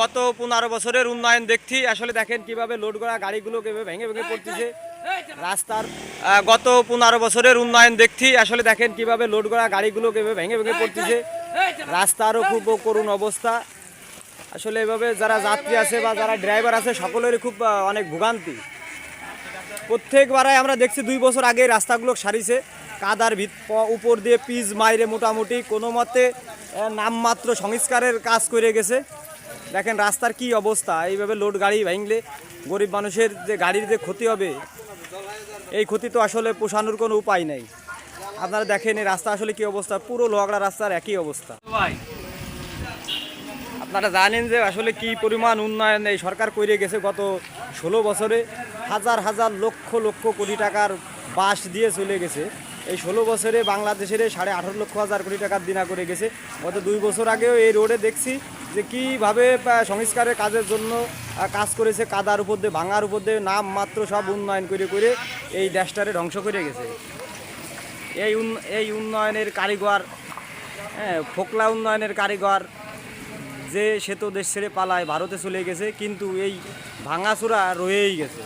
গত পনেরো বছরের উন্নয়ন দেখছি। আসলে দেখেন কীভাবে লোড করা গাড়িগুলো কীভাবে ভেঙে ভেঙে পড়তেছে। রাস্তার গত পনেরো বছরের উন্নয়ন দেখছি। আসলে দেখেন কীভাবে লোড করা গাড়িগুলো কীভাবে ভেঙে ভেঙে পড়তেছে। রাস্তারও খুব করুণ অবস্থা। আসলে এভাবে যারা যাত্রী আছে বা যারা ড্রাইভার আছে, সকলেরই খুব অনেক ভোগান্তি। প্রত্যেকবারে আমরা দেখছি দুই বছর আগে রাস্তাগুলো সারিছে। কাদার ভিত উপর দিয়ে পিচ মাইরে মোটামুটি কোনো মতে নামমাত্র সংস্কারের কাজ করে গেছে। দেখেন রাস্তার কি অবস্থা? এইভাবে লোড গাড়ি ভাঙলে গরিব মানুষের যে গাড়ির যে ক্ষতি হবে, এই ক্ষতি তো আসলে পোষানোর কোনো উপায় নেই। আপনারা দেখেন এই রাস্তা আসলে কি অবস্থা? পুরো লোহাগড়া রাস্তার একই অবস্থা। আপনারা জানেন যে আসলে কি পরিমাণ উন্নয়ন এই সরকার করে গেছে গত ষোলো বছরে। হাজার হাজার লক্ষ লক্ষ কোটি টাকার বাস দিয়ে চলে গেছে। এই ষোলো বছরে বাংলাদেশের সাড়ে আঠারো লক্ষ হাজার কোটি টাকার দিনা করে গেছে। গত দুই বছর আগেও এই রোডে দেখছি যে কীভাবে সংস্কারের কাজের জন্য কাজ করেছে, কাদার উপর দিয়ে ভাঙার উপর দিয়ে নাম মাত্র সব উন্নয়ন করে করে এই দেশটারে ধ্বংস করে গেছে। এই এই উন্নয়নের কারিগর হ্যাঁ ফোকলা উন্নয়নের কারিগর, যে সে তো দেশ ছেড়ে পালায়, ভারতে চলে গেছে, কিন্তু এই ভাঙাচোরা রয়েই গেছে।